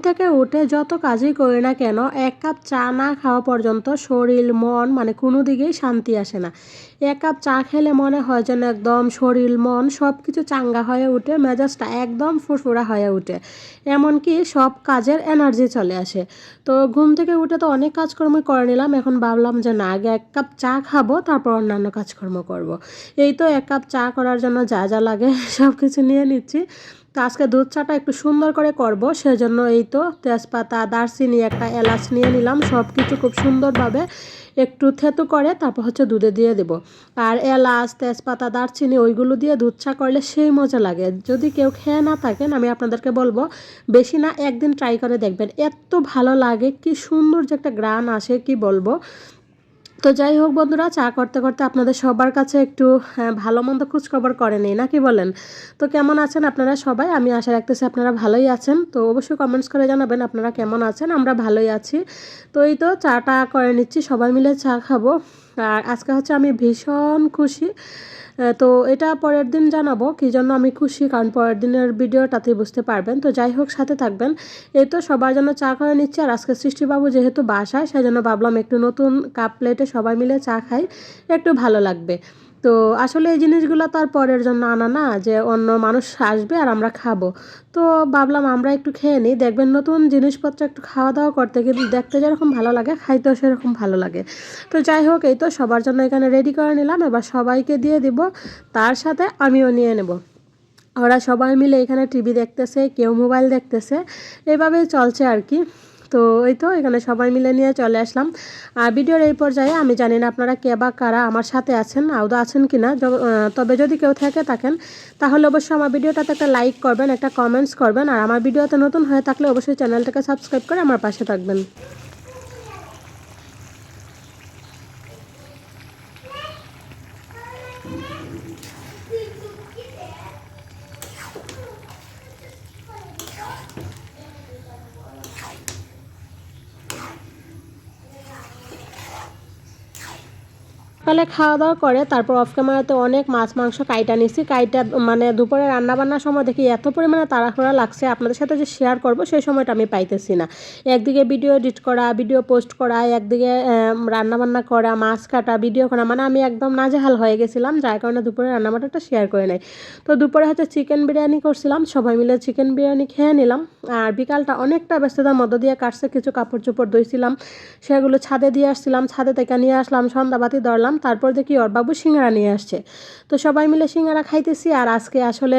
থেকে উঠে যত কাজই করি না কেন, এক কাপ চা না খাওয়া পর্যন্ত শরীর, মন মানে কোনো দিকেই শান্তি আসে না। এক কাপ চা খেলে মনে হয় যেন একদম শরীর, মন সব কিছু চাঙ্গা হয়ে উঠে, মেজাজটা একদম ফুরফুরা হয়ে উঠে। এমনকি সব কাজের এনার্জি চলে আসে। তো ঘুম থেকে উঠে তো অনেক কাজকর্ম করে নিলাম, এখন ভাবলাম যে না, আগে এক কাপ চা খাব, তারপর অন্যান্য কাজকর্ম করব। এই তো এক কাপ চা করার জন্য যা যা লাগে সব কিছু নিয়ে নিচ্ছি। তো আজকে দুধ চাটা একটু সুন্দর করে করব, সেজন্য এই তো তেজপাতা, দারচিনি একটা এলাচ নিয়ে নিলাম সব কিছু খুব সুন্দরভাবে একটু থেতু করে তারপর হচ্ছে দুধে দিয়ে দেব। আর এলাচ, তেজপাতা, দারচিনি ওইগুলো দিয়ে দুধ চা করলে সেই মজা লাগে। যদি কেউ খেয়ে না থাকেন, আমি আপনাদেরকে বলব, বেশি না, একদিন ট্রাই করে দেখবেন। এত ভালো লাগে, কি সুন্দর যে একটা গ্রান আসে, কি বলব? তো যাই হোক বন্ধুরা চা করতে করতে আপনাদের সবার কাছে একটু হ্যাঁ, ভালো মন্দ খোঁজখবর করে নেই নাকি বলেন? তো কেমন আছেন আপনারা সবাই? আমি আশা রাখতেছি আপনারা ভালোই আছেন। তো অবশ্যই কমেন্টস করে জানাবেন আপনারা কেমন আছেন? আমরা ভালোই আছি। তো এই তো চাটা করে নিচ্ছি সবাই মিলে চা খাব। আর আজকে হচ্ছে আমি ভীষণ খুশি। তো এটা পরের দিন জানাব, কি জন্য আমি খুশি, কারণ পরের দিনের ভিডিওটাতেই বুঝতে পারবেন। তো যাই হোক, সাথে থাকবেন। এই তো সবার জন্য চা করে নিচ্ছে, আর আজকে সৃষ্টিবাবু যেহেতু বাসায় সেই জন্য ভাবলাম একটু নতুন কাপ প্লেটে সবাই মিলে চা খাই, একটু ভালো লাগবে। তো আসলে এই জিনিসগুলো তো আর পরের জন্য আনা না, যে অন্য মানুষ আসবে আর আমরা খাব। তো ভাবলাম আমরা একটু খেয়ে নিই, দেখবেন নতুন জিনিসপত্র একটু খাওয়া দাওয়া করতে কিন্তু দেখতে যেরকম ভালো লাগে, খাইতেও সেরকম ভালো লাগে। তো যাই হোক, এই তো সবার জন্য এখানে রেডি করে নিলাম, এবার সবাইকে দিয়ে দিব, তার সাথে আমিও নিয়ে নেব। ওরা সবাই মিলে এখানে টিভি দেখতেছে, কেউ মোবাইল দেখতেছে, এভাবেই চলছে আর কি। তো এই তো এখানে সবাই মিলে নিয়ে চলে আসলাম। আর ভিডিওর এই পর্যায়ে আমি জানি না আপনারা কে বা কারা আমার সাথে আছেন আউদা আছেন কি না তবে যদি কেউ থেকে থাকেন, তাহলে অবশ্যই আমার ভিডিওটাতে একটা লাইক করবেন, একটা কমেন্টস করবেন। আর আমার ভিডিওতে নতুন হয়ে থাকলে অবশ্যই চ্যানেলটাকে সাবস্ক্রাইব করে আমার পাশে থাকবেন। সকালে খাওয়া দাওয়া করে, তারপর অফ ক্যামেরাতে অনেক মাছ, মাংস কাইটা নিছি। কাইটা মানে দুপুরে রান্নাবান্নার সময় দেখি এত পরিমাণে তাড়াহুড়া লাগছে। আপনাদের সাথে যে শেয়ার করব, সেই সময়টা আমি পাইতেছি না। একদিকে ভিডিও এডিট করা ভিডিও পোস্ট করা, একদিকে রান্নাবান্না করা, মাছ কাটা ভিডিও করা মানে আমি একদম নাজেহাল হয়ে গেছিলাম, যার কারণে দুপুরে রান্নাবান্নাটা শেয়ার করে নাই। তো দুপুরে হচ্ছে চিকেন বিরিয়ানি করছিলাম, সবাই মিলে চিকেন বিরিয়ানি খেয়ে নিলাম। আর বিকালটা অনেকটা ব্যস্ততার মধ্য দিয়ে কাটছে, কিছু কাপড় চোপড় ধুইছিলাম, সেগুলো ছাদে দিয়ে আসছিলাম, ছাদে থেকে নিয়ে আসলাম, সন্ধ্যাবাতি ধরলাম। তারপর দেখি বাবু সিঙ্গারা নিয়ে আসছে। তো সবাই মিলে সিঙ্গারা খাইতেছি আর আজকে আসলে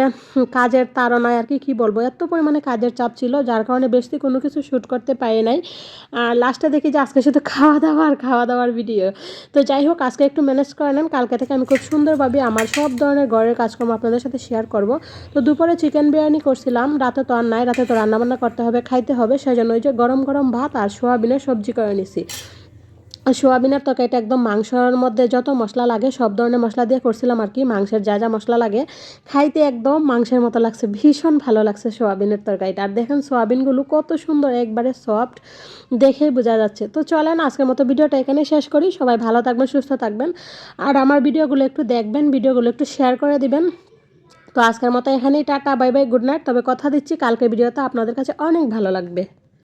কাজের তাড়নায় আর কি, কী বলব? এত পরিমাণে কাজের চাপ ছিল, যার কারণে বেশি কোনো কিছু শ্যুট করতে পারি নাই। আর লাস্টে দেখি যে আজকে শুধু খাওয়া দাওয়া আর খাওয়া দাওয়ার ভিডিও তো যাই হোক, আজকে একটু ম্যানেজ করে নেন। কালকে থেকে আমি খুব সুন্দরভাবে আমার সব ধরনের ঘরের কাজকর্ম আপনাদের সাথে শেয়ার করব। তো দুপুরে চিকেন বিরিয়ানি করছিলাম, রাতে তো আর নাই, রাতে তো রান্নাবান্না করতে হবে, খাইতে হবে সেই জন্য ওই যে গরম গরম ভাত আর সোয়াবিনের সবজি করে নিছি। সোয়াবিনের তরকারিটা একদম মাংসর মধ্যে যত মশলা লাগে, সব ধরনের মশলা দিয়ে করছিলাম আর কি। মাংসের যা যা মশলা লাগে, খাইতে একদম মাংসের মতো লাগছে, ভীষণ ভালো লাগছে সোয়াবিনের তরকারিটা। আর দেখেন সোয়াবিনগুলো কত সুন্দর, একবারে সফট দেখেই বোঝা যাচ্ছে। তো চলেন আজকের মতো ভিডিওটা এখানে শেষ করি। সবাই ভালো থাকবেন, সুস্থ থাকবেন। আর আমার ভিডিওগুলো একটু দেখবেন, ভিডিওগুলো একটু শেয়ার করে দিবেন। তো আজকের মতো এখানেই, tata, bye bye good night তবে কথা দিচ্ছি কালকে ভিডিওটা আপনাদের কাছে অনেক ভালো লাগবে।